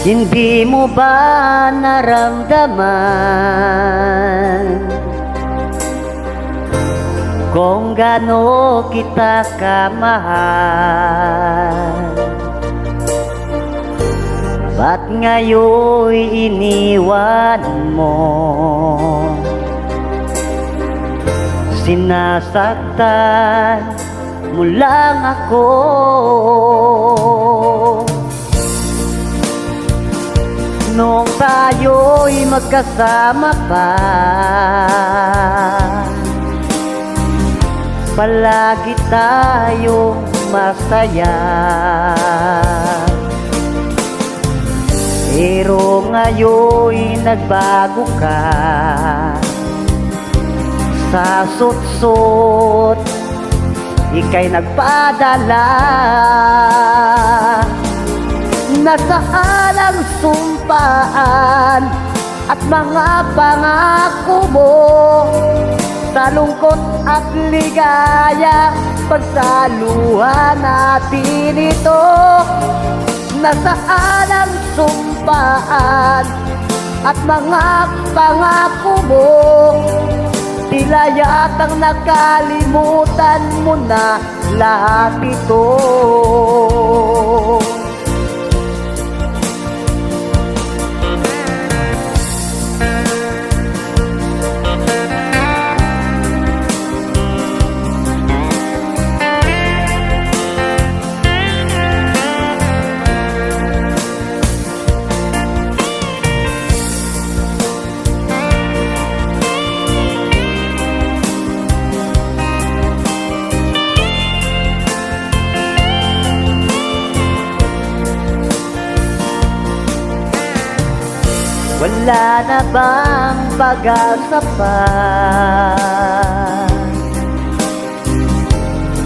Hindi mo ba naramdaman Kung gaano kita kamahal? Ba't ngayon iniwan mo? Sinasaktan mo lang ako Nung tayo'y magkasama pa Palagi tayong masaya. Pero ngayon'y nagbago ka Sa sutsot Ika'y nagpadala. Nasaan ang sumpaan At mga pangako mo. Sa lungkot at ligaya Pagsaluhan natin ito. Nasaan ang sumpaan At mga pangako mo? Tila yatang nakalimutan mo na lahat ito Wala na bang pag-asa pa?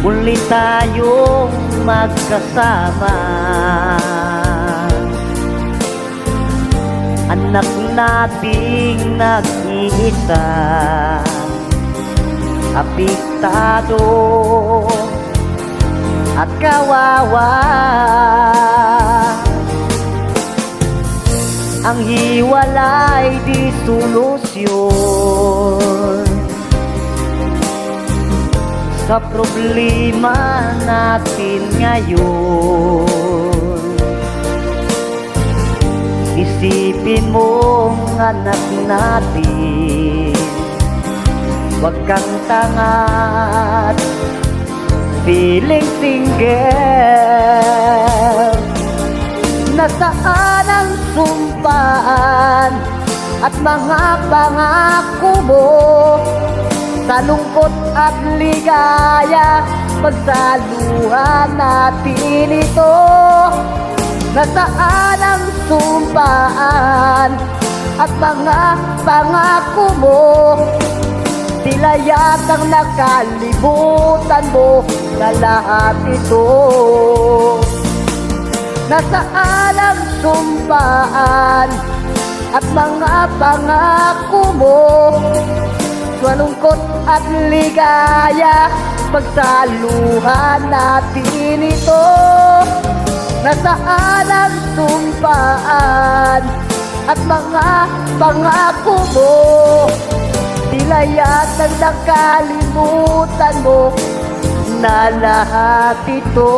Muli tayong magkasama. Anak nating nag-iisa Apiktado at kawawa ang hiwalay di solusyon. Sa problema natin ngayon Isipin mo anak natin. Huwag kang tangat Feeling single. Nasaan ang sumpaan at mga pangako. Mo Sa lungkot at ligaya Pagsaluhan natin ito. Nasaan ang sumpaan at mga pangako mo? Tila yatang nakalimutan mo na lahat ito. Nasaan ang sumpaan at mga pangako mo Sa lungkot at ligaya Pagsaluhan natin ito. Nasaan ang sumpaan at mga pangako mo Tila yatang nakalimutan mo na lahat ito